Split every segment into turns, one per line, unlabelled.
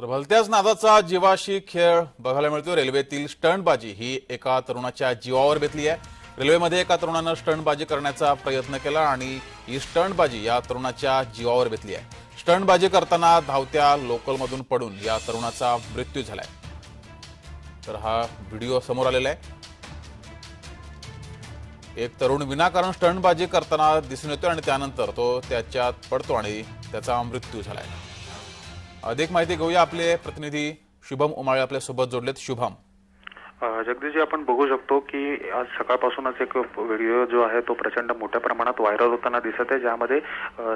तर भलत्याच नादाचा जीवाशी खेळ बघायला मिळतो रेल्वेतील स्टंटबाजी ही एका तरुणाच्या जीवावर बेतली आहे. रेल्वेमध्ये एका तरुणानं स्टंटबाजी करण्याचा प्रयत्न केला आणि ही स्टंटबाजी या तरुणाच्या जीवावर बेतली आहे. स्टंटबाजी करताना धावत्या लोकलमधून पडून या तरुणाचा मृत्यू झालाय. तर हा व्हिडिओ समोर आलेला आहे. एक तरुण विनाकारण स्टंटबाजी करताना दिसून येतो आणि त्यानंतर तो त्याच्यात पडतो आणि त्याचा मृत्यू झालाय. अधिक माहिती घेऊया आपले प्रतिनिधी शुभम उमाळे आपल्यासोबत जोडलेत. शुभम.
जगदीशजी आपण बघू शकतो की आज सकाळपासूनच एक व्हिडिओ जो आहे तो प्रचंड मोठ्या प्रमाणात व्हायरल होताना दिसत आहे ज्यामध्ये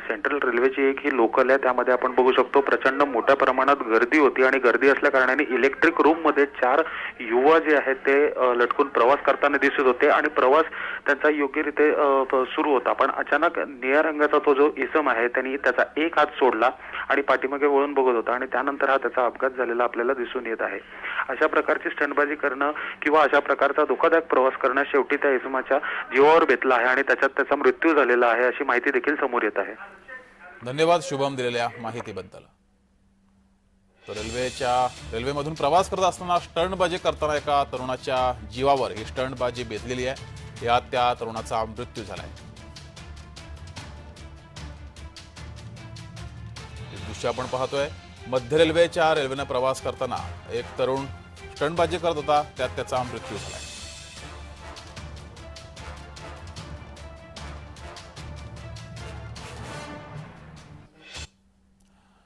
सेंट्रल रेल्वेची एक ही लोकल आहे. त्यामध्ये आपण बघू शकतो प्रचंड मोठ्या प्रमाणात गर्दी होती आणि गर्दी असल्या कारणाने इलेक्ट्रिक रूममध्ये चार युवा जे आहेत ते लटकून प्रवास करताना दिसत होते आणि प्रवास त्यांचा योग्यरीते सुरू होता. पण अचानक निळ्या रंगाचा तो जो इसम आहे त्यांनी त्याचा एक हात सोडला आणि पाठीमागे वळून बघत होता आणि त्यानंतर हा त्याचा अपघात झालेला आपल्याला दिसून येत आहे. अशा प्रकारची स्टंटबाजी करणं किंवा अशा प्रकारचा धोकादायक प्रवास करणं शेवटी त्या इसमाच्या जीवावर बेतला आहे आणि त्याच्यात त्याचा मृत्यू झालेला आहे अशी माहिती देखील समोर येत आहे.
धन्यवाद शुभम दिलेल्या माहितीबद्दल. तर रेल्वेच्या रेल्वेमधून प्रवास करत असताना स्टर्नबाजी करताना एका तरुणाच्या जीवावर ही स्टर्नबाजी बेतलेली आहे. यात त्या तरुणाचा मृत्यू झालाय. दृश्य आपण पाहतोय. मध्य रेल्वेच्या रेल्वेनं प्रवास करताना एक तरुण स्टंटबाजी करत होता त्यात त्याचा मृत्यू झालाय